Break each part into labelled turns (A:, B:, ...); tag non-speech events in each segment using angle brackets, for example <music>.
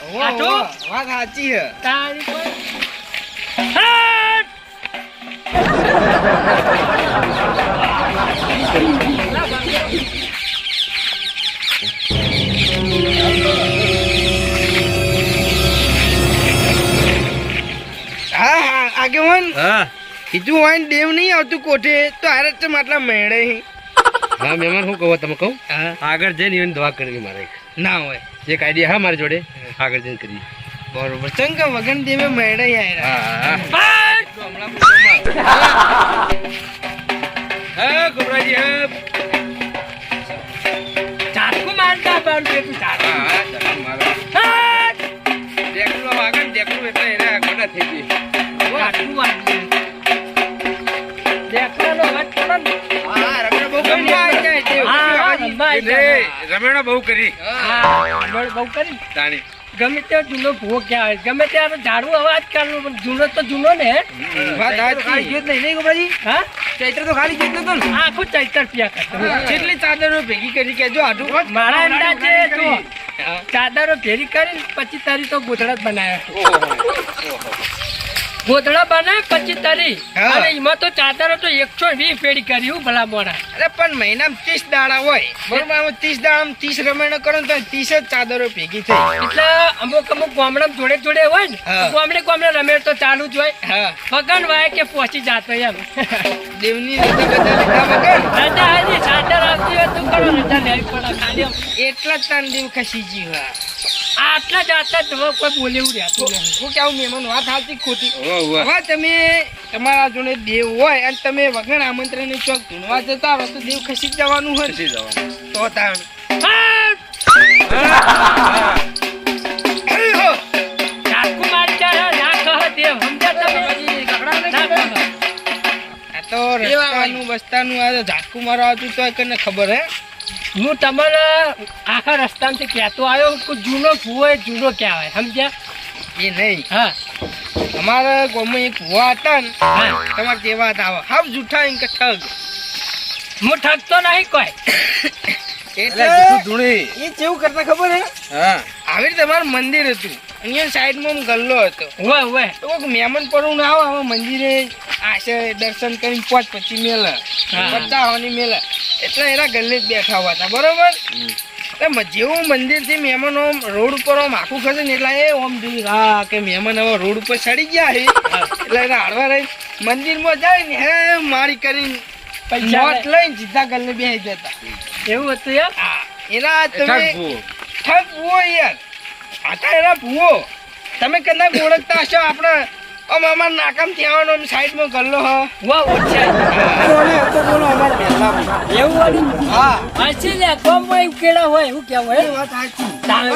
A: આટો
B: વાત સાચી હે
A: તારી
B: હા હા આગેવાન.
C: હા.
B: કીધું હોય ને દેવ નહીં આવતું કોઠે તો હારે તો માટલા મેળે હા.
C: મહેમાન શું કહું તમે કહું?
B: હા.
C: આગળ જઈને દવા કરવી મારે.
B: ના હોય.
C: એક આઈડિયા હા મારી જોડે. આગળ જઈને કરીએ.
B: બરોબર. ચંકા વગન દેવે મેળે આયરા
C: હા ગોબરાજી હા
A: ચાકુ મારતા બાર બેઠું ચાકુ.
C: હા હા ચાલો મારો.
A: હટ!
C: દેખલું આગળ દેખલું એટલે એને ગોડા થઈ ગઈ.
A: ચાકુ. દેખાડો, હટ.
B: રમેણો બહુ
C: કરી.
A: બહુ કરી.
C: તાણી.
A: ગમે ત્યાં જૂનો ભૂવો કહેવાય ગમે ત્યારે ઝાડુ અવાજ કરવું પણ જૂનો તો જૂનો ને.
C: ખાલી નહીં નહીં ગોબરાજી
A: હા?
C: ચૈત્ર તો ખાલી ગીત નતો
A: આખું ચૈત્ર પિયા કરતો.
B: કેટલી ચાદરો ભેગી કરી કેજો આટું
A: મારા અંદાજે જો ચાદરો ભેગી કરી પછી તારી તો ગોધડા જ બનાવ્યા. ગોધડા બનાવે પછી તારી અને એમાં તો ચાદરો તો એકસો વીસ પેડી કરી હું ભલા મોડા
B: અરે પણ મહિનામાં ત્રીસ દાડા હોય. બરોબર આમાં ત્રીસ દાડા ત્રીસ રમણ કરો તો ત્રીસ જ ચાદરો ભેગી થઈ
A: એટલે અમુક અમુક ગામડા જોડે જોડે હોય ને. ગામડે ગામડે રમેડ તો ચાલુ જ હોય. વગન વાય કે પહોંચી જાતો એમ.
B: દેવની રજા બધા વગર?
A: રજા હજી ચાદર આવતી હોય તો કરો રજા લેવી પડે ખાલી
B: એટલા જ તાન દેવ ખસી જીવા
A: આટલા જ આટલા જ કોઈ બોલે એવું રહેતું નહીં.
B: હું કેવું મહેમાન વાત સાચી ખોટી. હવે તમે તમારા જોડે દેવ હોય અને તમે વગર આમંત્રણ ચોક ધૂનવા જતા હોય તો દેવ ખસી જવાનું હોય
C: ખસી જવાનું.
B: તો તાણ. તો રસ્તાનું બસ્તાનું આ ઝાટકું મારવા આવતું તો કને ખબર હે?
A: હું તમારા આખા રસ્તામાંથી કહેતો આવ્યો કે જૂનો ભૂવો એ જૂનો કહેવાય સમજ્યા?
B: એ નહીં.
A: હા.
B: અમારા ગામમાં એક ભુવા હતા ને
A: હા.
B: તમારે કેવા હતા આવા હાવ જૂઠા કે ઠગ.
A: હું ઠગતો નહીં કોઈ.
B: એટલે
C: ધૂણી
B: એ કેવું કરતા ખબર હે?
C: હા.
B: આવી રીતે અમારું મંદિર હતું. અહીંયા સાઈડમાં ગલ્લો હતો.
A: હોય હોય
B: તો કોઈક મહેમાન પરવું ના આમાં મંદિરે આશે દર્શન કરીને પાંચ પછી મેલે.
A: હા.
B: પચાસ હોવાની એટલે એના ગલ્લે જ બેઠા હોવા બરોબર? જેવું મંદિરથી મહેમાન આમ રોડ ઉપર આમ આખું ખસે ને એટલે એ ઓમ જોયું હા કે મહેમાન હવે રોડ ઉપર ચડી ગયા છે. એટલે એને હાડવા રહી મંદિરમાં જાય ને હે મારી કરીને
A: પૈસા
B: નોટ લઈને સીધા ગલ્લે બેસી જતા.
A: એવું હતું યાર
B: એના તમે. ઠગ ભૂવો યાર. આતા એના ભૂવો. તમે કદાચ ઓળખતા હશો આપણે આમ અમાર નાકામથી આવવાનો આમ સાઈડમાં ગલ્લો હ.
A: વાહ ઓછા. એવું હતું
B: હા.
A: હશે લે કોમ એવું કેળા હોય એવું કેવું
B: હોય વાત સાચી
A: તારે-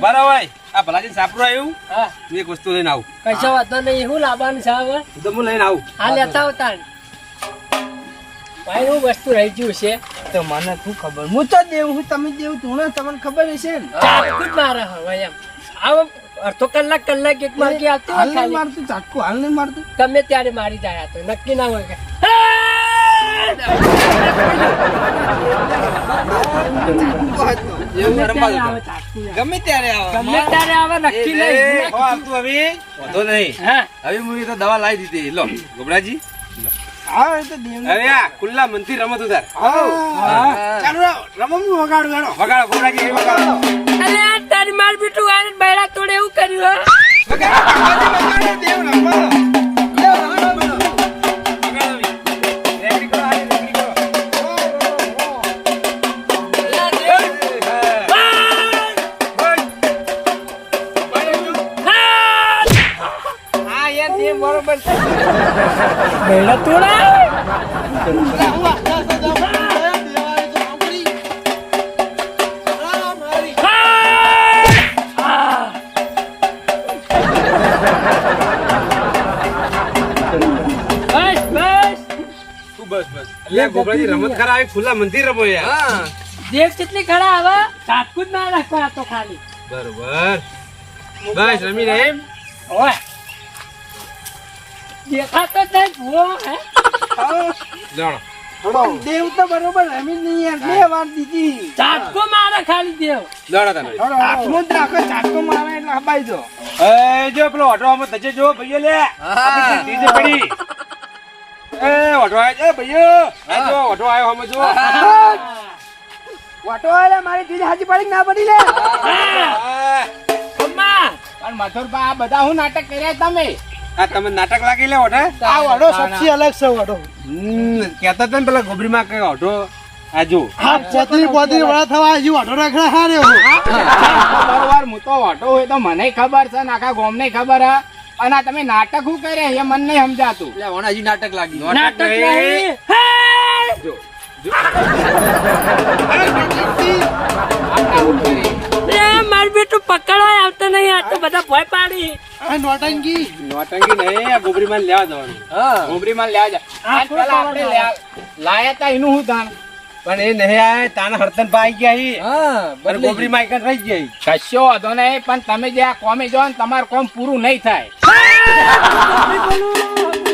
C: બરાબર આ ભલાજી સાપરો આવ્યું.
A: હા.
C: હું એક વસ્તુ લઈને આવું.
A: કશો વાત નહીં. શું લાવવાનું છે હવે
C: હું તો હું લઈને આવું.
A: હા લેતા આવતા. ભાઈ હું વસ્તુ રહી ગયું છે.
B: તો મને શું ખબર? હું તો દેવ હું તમે દેવ તું તમને ખબર હશે ને?
A: ચાકુ જ મારે હવે એમ. આવો અડધો કલાક કલાક એક માર્કી આવતો
B: હાલ નહીં મારતું ચાકુ હાલ નહીં મારતું.
A: તમે ત્યારે મારી જાય તો નક્કી ના હોય
B: ગમે ત્યારે
A: ગમે ત્યારે આવે નક્કી નહીં.
C: હવે. વાંધો નહીં. હવે હું તો દવા લાવી દીધી. લો ગોબરાજી
B: હા તો દેવ
C: હવે આ ખુલ્લા મનથી રમત ઉધાર
B: હા. ચાલો રમવાનું વગાડ વેણો
C: વગાડો
A: અરે આ તારી માર બીટું આને બૈરા તોડે એવું કર્યું હો.
B: વગાડ દેવ રમો
C: શું બસ બસ. એટલે આ રમત ખરા આવી ખુલ્લા મંદિર રમો યાર.
A: દેવ કેટલી ખરા હવે? ચાકુ જ ના રાખવા આ તો ખાલી.
C: બરોબર. બસ રમી રહે એમ?
A: ઓય. દેખાતો જ નહીં ભૂવો હે.
C: જાણો.
B: દેવ તો બરોબર રમી નહીં યાર. બે વાર દીધી.
A: ચાટકો મારે ખાલી દેવ.
C: દોડો તને.
B: હાથમાં જ રાખો ચાટકો મારે એટલે હબાઈ દો.
C: એ જો પેલો ઓટો આમાં તજે જો ભાઈઓ લે. આપણી પડી. એ ઓટો આવ્યો એ ભાઈઓ? આ જો આવ્યો આમાં જો
B: વાટો આલે મારી દીદી હાજી પડી ના પડી લે.
A: અમ્મા!
D: પણ આ બધા હું નાટક કર્યા તમે?
C: આ તમે નાટક લાગી લે ઓટો
B: આ સબથી અલગ છે વાડો
C: હમ કહેતા હતા ને પેલા ગોબરીમાં કઈ ઓઢો આજુ જો.
B: હા પોતરી પોતરી વડા થવા હજુ ઓઢો રાખડા
D: બરોબર હું. તો ઓઢો હોય તો મને ખબર છે ને આખા ગોમને ખબર હે. અને તમે નાટક શું કરે એ મને નહીં સમજાતું.
A: નાટક
C: નાટક નહીં.
A: નાટક હે!
C: જો
D: આટલા હું કરી.
A: લે, મારું બેટું પકડાય આવતો નહીં આ તો બધા ભય પાડી.
B: નોટંકી.
C: નોટંકી નહીં આ ગોબરીમાં લેવા જવાનું.
D: ગોબરીમાં લેવા જાય લ્યા- લાયા તા એનું શું દાન
C: પણ એ નહીં આયા તાના હરતન પાઈ ગયા હા. ગોબરી જ રહી ગઈ.
D: કશો વાંધો નહીં પણ તમે જે આ કોમે જો ને તમારું કોમ પૂરું નહીં થાય.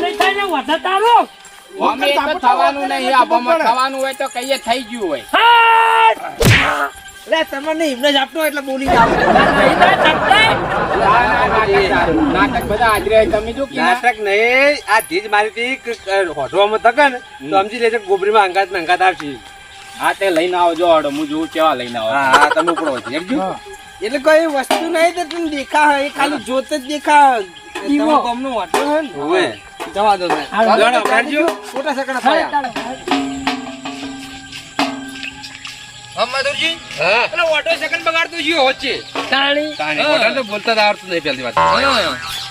A: નહીં થાય ને વધા તારો
D: કોમે તો થવાનું નહીં આ થવાનું હોય તો કઈએ થઈ ગયું હોય!
B: લે તમને એમને જ આપતો એટલે બોલી જાવ
D: નાટક બધા હાજરી તમે જો
C: નાટક નહીં આ ધીજ મારી હોટવામાં તકે ને તો સમજી લેજો ગોબરીમાં અંગાત ને અંગાત આવશે.
D: હા તે લઈને આવજો હડો હું જોઉં કેવા લઈને આવો.
C: હા હા તમે ઉપડો છે એકજો
B: એટલે કોઈ વસ્તુ નહીં તો તને દેખા હે ખાલી જોત જ દેખા.
A: દીવો.
B: ગમનો વાટો હે ને?
C: હોવે.
B: જવા દો.
C: દોડો, કાઢજો.
B: ખોટા સકડા પાયા
A: ચાલો.
B: હા મધુરજી.
C: હા.
B: એટલે ઓટો સેકન્ડ બગાડતો જીઓ હોચે.
A: તાણી.
C: તાણી હોટલ તો બોલતા આવડતું નહીં પહેલી વાત.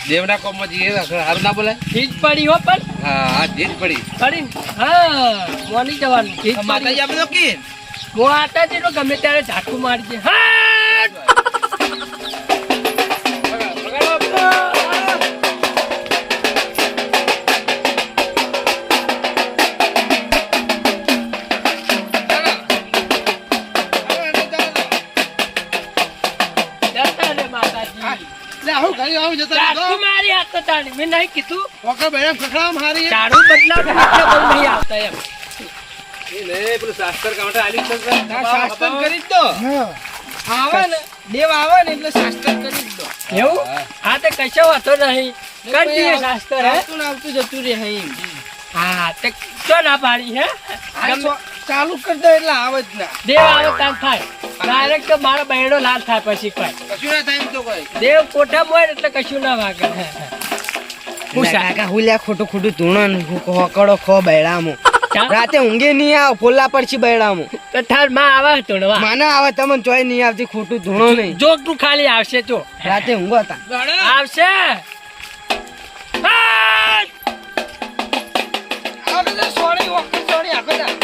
C: દેવના કોમમાં જીએ હારું ના બોલે
A: ઠીક પડી હો પણ
C: હા હા ધીજ પડી.
A: પડી? હા મોની જવાનું. પડી.
B: માતાજી આપણે
A: હું જેટલો ગમે ત્યારે ઝાટકું મારી દે હા!
B: લે આવું ઘરે આવું જતા
A: ઝાટકું મારી આ તો તાણી. મેં નહીં કીધું.
B: વખત બેડા ખખડામ હારી
A: ઝાડુ બદલાવ હાથે બહુ નહીં આવતા એમ.
C: એ પેલું શાસ્ત્ર કાઉન્ટર આલી જ છે
B: આ શાસ્ત્ર કરી દો. આવે ને દેવ આવે ને એટલે શાસ્ત્ર કરી દો.
A: એવું? હા. તે કશો વાંધો નહીં. કરી દઈએ શાસ્ત્ર હે.
B: તું આવતું જતું રહે એમ.
A: હા તે ચો ના પાડી હે?
B: ચાલુ કરી દો એટલે આવે જ ના.
A: દેવ આવે તાન થાય. ડાયરેક્ટ તો મારો બહેડો લાલ થાય પછી કોઈ.
B: કશું ના થાય તો કોઈ.
A: દેવ કોઠા મોય એટલે કશું ના વાગે.
B: કાકા હુલ્યા ખોટું ખોટું ધૂણન હોકડો ખો બૈડામો. રાતે ઊંઘે નહીં આવ ફોલ્લા પડછી બૈડામો.
A: તો થારમાં આવે
B: મને આવે તમને ચોય નહીં આવતી ખોટું ધૂણો નહીં.
A: જો તું ખાલી આવશે તો.
B: રાતે ઊંઘો હતા
A: આવશે. હા!
B: સોરી વખત સોરી આખો તા.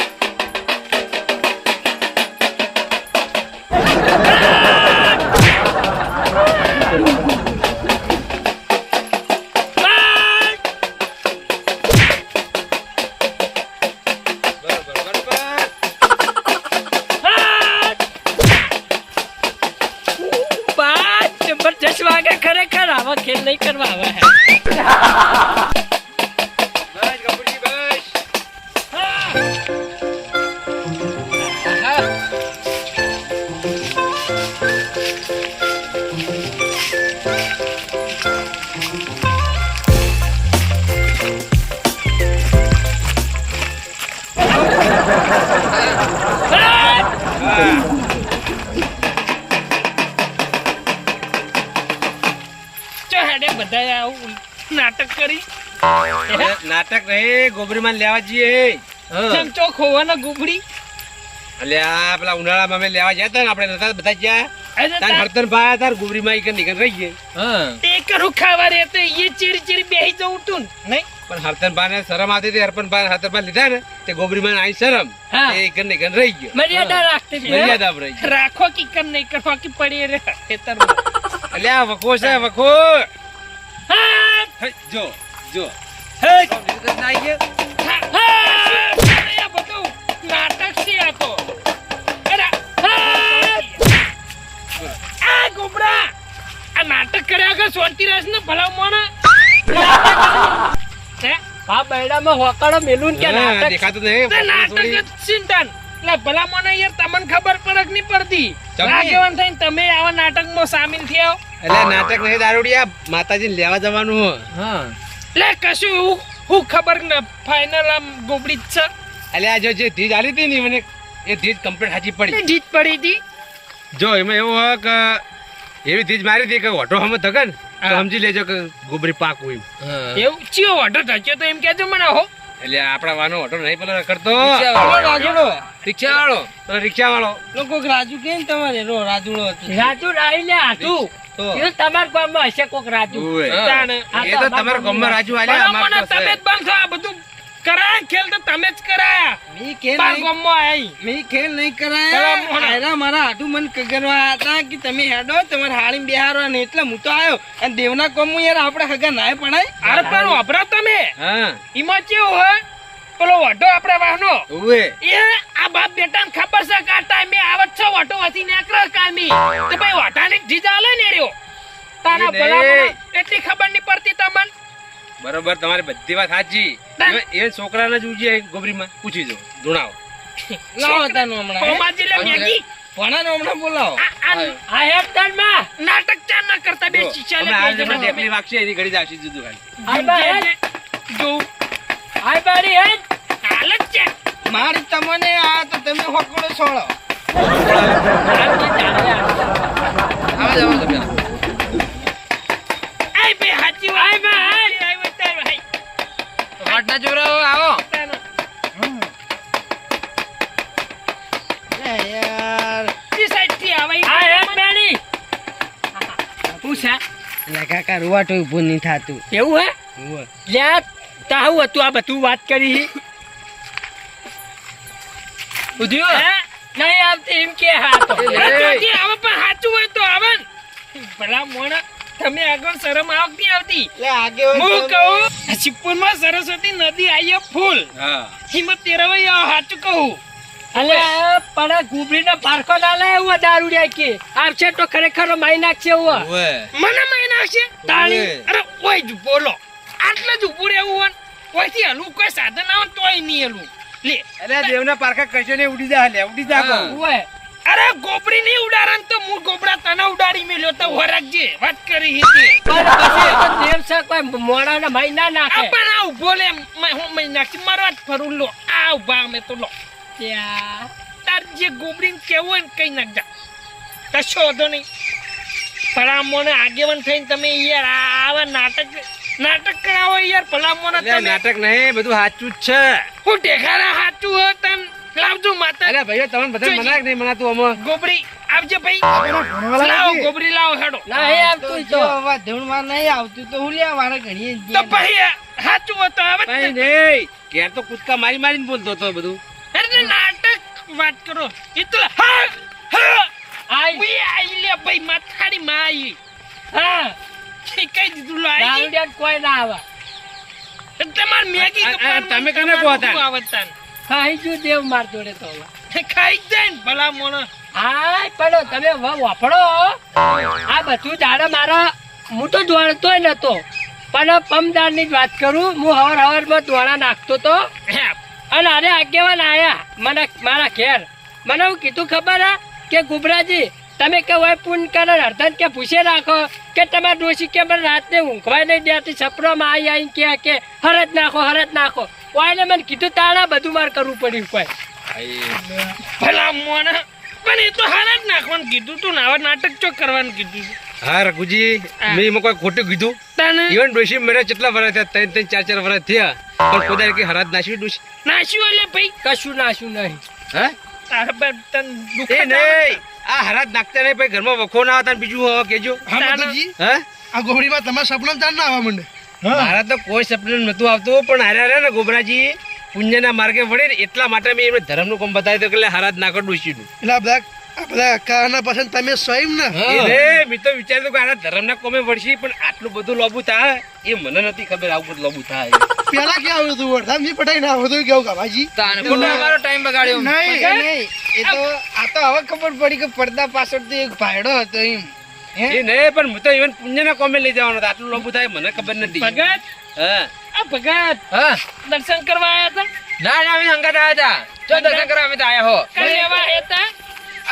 A: આવું નાટક કરી.
C: નાટક નહીં ગોબરીમાં લેવા જઈએ.
A: ચમચો ખોવાના ગુબડી
C: અલ્યા પેલા ઉનાળામાં અમે લેવા ગયા હતા ને આપણે નતા બધા ગયા. તાર હરતન ભાયા તાર ગોબરીમાં કે નીકળ રહી ગઈ.
A: તે કરું ખાવા રે તો એ ચીડી ચીડી બેહી જવું તું નહીં
C: પણ હરતન ભાઈ શરમ આવતી હતી હરપન ભાઈ હરતન ભાઈ લીધા ને તે ગોબરીમાં આઈ શરમ.
A: હા.
C: એ ઈકન નીકળ રહી ગયો.
A: મર્યાદા રાખતી હે?
C: મર્યાદા રહી
A: રાખો કે કમ નહીં કરવા કે પડી રે ખેતરમાં.
C: અલ્યા વખો છે વખો.
A: હા!
C: જો જો.
A: હે!
C: નાઈ ગયો.
A: આ આ નાટક કર્યા વગર શાંતિરાજ ને ભલાવ મોણા? હા? બૈડામાં હોકાળો મેલું ને કે નાટક?
C: દેખાતું નહીં.
E: નાટક ચિંતન. એટલે ભલા મને યાર તમને ખબર પડક નહીં પડતી. આગેવાન થઈને તમે આવા નાટકમાં સામેલ થયા
C: એટલે નાટક નહીં દારૂડિયા માતાજી લેવા જવાનું હા.
E: એટલે કશું એવું હું ખબર ન ફાઇનલ આમ ગોબડી જ છે.
C: એટલે આ જો જે ધીજ આલી હતી ને મને એ ધીજ કમ્પ્લીટ હાજી પડી.
E: ધીજ પડી હતી.
C: જો એમાં એવું હોય કે એવી ધીજ મારી હતી કે ઓટો હમ થકે ને સમજી લેજો કે ગોબરી પાક હોય
E: એવું? ચિયો ઓટો થયો તો એમ કેજો મને હો.
C: એટલે આપણા વાનો ઓટો નહીં પેલો કરતો.
E: રાજુડો.
C: રિક્ષા વાળો તો રિક્ષા વાળો
E: લોકો રાજુ કે તમારે રો રાજુ
A: રાજુ રાઈ લે હાથું.
C: તો.
A: એ તમારા ગામમાં હશે કોક રાજુ.
C: એ તો તમારા ગામમાં. રાજુ આલ્યા
E: તમે બંધ બધું કરાય ખેલ તો તમે જ કરાયા.
B: મી ખેલ
E: બાર
B: નહીં.
E: ગામમાં આઈ.
B: મી ખેલ નહીં કરાયા. આયરા મારા આટુ મન કગરવા હતા કે તમે હેડો તમાર હાળી બેહારવા ને એટલે હું તો આવ્યો અને દેવના કોમું યાર આપણે હગા નાય પડાય.
E: અરે પણ વાપરા તમે.
C: હા.
E: એમાં કેવું હોય? પેલો વડો આપણે વાહનો.
C: ઓય.
E: એ આ બાપ બેટાને ખબર છે કે આ ટાઈમે આવત છો વટો હતી નેકરો કામી. તો ભાઈ વટાની જીજા લે ને રહ્યો તારા. ભલા એટલી ખબર નહીં પડતી તમને?
C: બરોબર તમારી બધી વાત સાચી. એ- છોકરા છોકરાને જ ઉજી ગોબરીમાં પૂછી દો ધૂણાવો <laughs>
B: લાવો તાનું હમણાં હે?
E: કોમાજી લે મેગી.
B: ભણાનો હમણાં બોલાવો.
E: આ- આ
A: આ માં
E: નાટક ચાર ના કરતા બે શીશા લે
C: હાલ
E: બે
C: જમણે વાગશે એની ઘડી જ જુદું ખાલી
E: જો.
A: આ બારી હેડ
E: હાલ જ છે.
B: મારી તમને આ તો તમે હોકડો છોડો.
E: આય
B: વાટના ચોરાવો આવો. યાર.
E: ઈ સાઈડથી આવે
A: આ હેડ બેડી પૂછા
B: એટલે કાકા રૂવાટો ઉભું નહીં થાતું.
A: એવું હે? જ્યાં તાહુ હતું આ બધું વાત કરી.
E: ઉધ્યો?
A: નહીં આવતી એમ કે હા તો.
E: પણ સાચું હોય તો ભલા મોણા. તમે આગળ શરમ આવતી. આવતી હું કહું સિપ્પુરમાં સરસ્વતી નદી આવીએ ફૂલ.
C: હા.
E: હિંમત તેરવાઈ આવો સાચું કહું.
A: અલે પણ ગુબરીનો પારખો ના લે એવું દારૂડિયા કે. આવશે તો ખરેખર માઈ નાખશે એવું.
E: મને માઈ નાખશે? તાળી અરે ઓય જ બોલો. આટલે જ ઉભું રહેવું હોય કોઈ થી હલવું કોઈ સાધન આવે તોય નહીં હલવું. લે.
C: અરે દેવના પારખા કશો ને ઉડી જા લે ઉડી જા કહું.
A: ઓય.
E: અરે ગોબડી નહીં ઉડાડન તો હું ગોબડા તને ઉડાડી મેલ્યો તો વરગજે. વાત કરી હતી.
A: પણ પછી તો દેવ છે કોઈ મોડાના ભાઈ ના નાખે
E: પણ આ ઊભો લે હું મહી નાખી મારવા જ ફરું લો. આ ઊભા મે તો લો.
A: ત્યાં
E: તાર જે ગોબરીને કેવું હોય ને કઈ નાખજા. કશો વાંધો નહીં. ભલામોને આગેવાન થઈને તમે યાર આ- આવા નાટક નાટક કરાવો યાર ભલામોને
C: અરે
E: તમે.
C: નાટક નહીં બધું સાચું જ છે.
E: હું ટેકારા સાચું હોય તન લાવજો માતા.
C: અરે ભાઈઓ તમને બધા મનાક નહીં મનાતું આમાં?
E: ગોબડી આવજે ભાઈ. લાવો ગોબડી લાવો હેડો.
A: ના હે આવતું
B: જો
A: તો
B: હવે ધૂળમાં નહીં આવતું તો હું લ્યા વારે ઘડીએ
E: તો ભાઈ સાચું હોય તો આવે નહીં
C: નહીં. ઘેર તો કૂદકા મારી મારીને બોલતો હતો બધું.
E: અરે નાટક વાત કરો. એ તો હા હા.
A: આઈ
E: ઉઈ આઈ લે ભાઈ માથાડી માં આઈ.
A: હા.
E: કઈ દીધું લો આઈ
A: દારૂડિયા કોઈ ના આવે.
E: તમાર મેગી
C: આ- આ તમે કને હતા?
E: આવડતા ને?
A: ખાઈ જો દેવ માર જોડે તો
E: ખાઈ જાય ને ભલા મોણો.
A: હાય પડો તમે વાપરો. આ બધું દાડા મારા હું તો દોડતોય નતો. પણ પમદારની જ વાત કરું હું હવાર હવારમાં દોડા નાખતો તો. અને અરે આગેવાન આયા મને મારા ઘેર. મને હું કીધું ખબર હે કે ગુબરાજી તમે કે હોય પૂન કરે અર્ધન કે પૂછે રાખો કે તમારે ડોશી કે મને રાતને ઊંઘવાય નહીં દેતી સપરોમાં આવી આવીને કે કે હરત નાખો હરત નાખો. ઓયને મને કીધું તાણા બધું મારે કરવું પડ્યું કોઈ.
E: ભલા મોણસ પણ એ તો હરત નાખવાનું કીધું તું નાવા નાટક ચોક કરવાનું કીધું.
C: હા રઘુજી મેં એમાં કોઈ ખોટું કીધું?
E: તને?
C: ઇવન ડોશી મેરે કેટલા વર્ષ થયા? ત્રણ ત્રણ ચાર ચાર વર્ષ થયા. પણ કોદાય કે હરાત નાસી ડોશી?
E: નાશ્યું એટલે ભાઈ.
A: કશું નાશ્યું નહીં.
C: હે?
E: તારા પર તને દુઃખ
C: નહીં. આ હરાજ નાખતા નહીં ભાઈ ઘરમાં વખો ના આવતા બીજું હવે કેજો
F: હા આ ગોબડીમાં તમારા સપના ચાર ના આવવા માંડે.
C: મારા તો કોઈ સપનું નતું આવતું પણ હારે હારે ને ગોબરાજી પુણ્યના માર્ગે વળે ને એટલા માટે મેં એમને ધર્મનું કામ બતાવ્યું દઉં કે એટલે હરાજ નાખો ડોશીનું.
F: એટલે આ બધા આ કાના પાછળ તમે સ્વયં ને?
C: એ મેં તો વિચાર્યું કે આના ધર્મના કોમે વળશી પણ આટલું બધું લોબુ થાય એ મને નથી ખબર આવું બધું લોબુ થાય.
F: પેલા ક્યાં આવ્યું હતું? વરદાનજી પટાઈ ના આવ્યું કેવું કામાજી
B: ટાઈમ બગાડ્યો. નહીં
F: નહીં.
B: નહીં એ તો આ તો હવે ખબર પડી કે પડદા પાછળ એક ભાયડો હતો એમ. હે?
C: એ નહીં પણ હું તો ઇવન પુણ્યના કોમે લઈ જવાનો હતો. આટલું લોબુ થાય મને ખબર નથી.
E: ભગત?
C: હા.
A: આ ભગત?
G: હા.
A: દર્શન કરવા આવ્યા હતા?
G: ના ના અમે હંગાત આવ્યા હતા. જો દર્શન કરવા અમે તો આયા હો.
A: હતા?
G: આ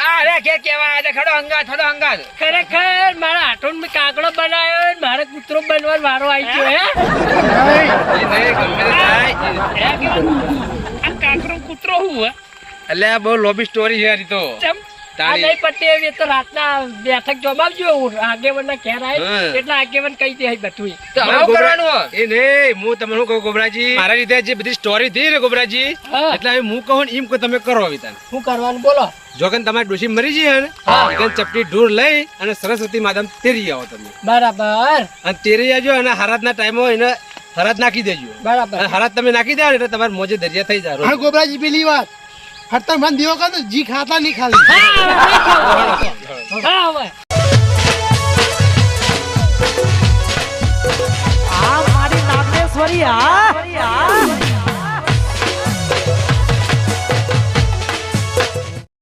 G: અરે કે કેવા આજે ખડો હંગાત ખડો હંગાત.
A: ખરેખર મારા હાથોન મે કાગડો બનાવ્યો ને મારે કૂતરો બનવાનો વારો આવી ગયો હે?
G: એ નહીં, ગમે થાય.
A: આ કાકડો કૂતરો હું હે?
G: એટલે આ બહુ લોબી સ્ટોરી છે આ તો.
A: ચમ. નહીં પટે એવી તો રાતના બેઠક જમાવજો હું આગેવાનના ઘેર આવી એટલે આગેવાન કહી દે બધું
G: તો હવે કરવાનું
C: એ નહીં હું તમને શું કહું ગોબરાજી? મારા લીધે જે બધી સ્ટોરી થઈ ને ગોબરાજી એટલે હું કહું એમ કે તમે કરો હવે તાને.
A: શું કરવાનું બોલો.
C: જો તમારી ડોશી મરી ને then ચપટી ઢૂર લઈ અને સરસ્વતી માધમ તેરી આવો તમે.
A: બરાબર.
C: અને તેરી આવજો અને હરાતના ટાઈમે એને હરાત નાખી દેજો.
A: બરાબર.
C: અને હરાત તમે નાખી દે એટલે તમારે મોજે દરિયા થઈ જાય
F: ગોબરાજી પેલી વાત. હરતા મન દીવો કાં તો જી ખાતા નહીં ખાલી.
H: આ મારી નાગેશ્વરી આ